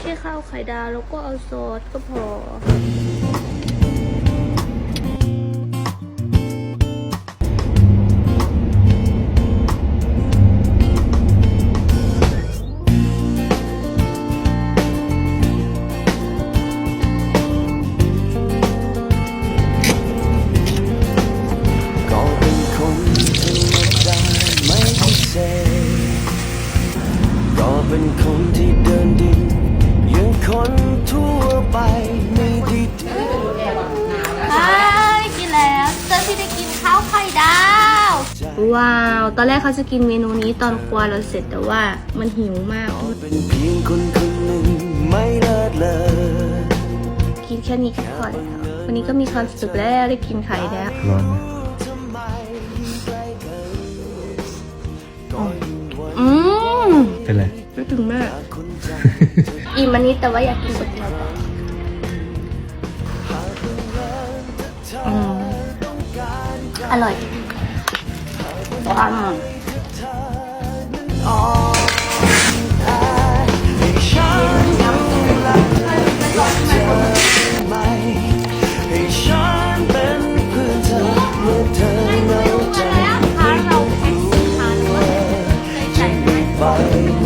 แค่ข้าวไข่ดาวแล้วก็เอาซอสก็พอก็เป็นคนที่เดินดินาวไข่ดาว ว้าว ตอนแรกเขาจะกินเมนูนี้ตอนครัวเราเสร็จแต่ว่ามันหิวมาก เป็นเพียงคนคนหนึ่งไม่เลิศเลยกินแค่นี้ก็พอแล้ววันนี้ก็มีความสุขแล้วได้กินไข่แล้วร้อนไหมทำไมใกล้เกินก็อยู่วันอืมเป็นไรรู้ถึงมากคนใจอิ่มอันนี้แต่ว่าอยากกินก๋วยเตี๋ยวต่ออืม อร่อยว้าวไป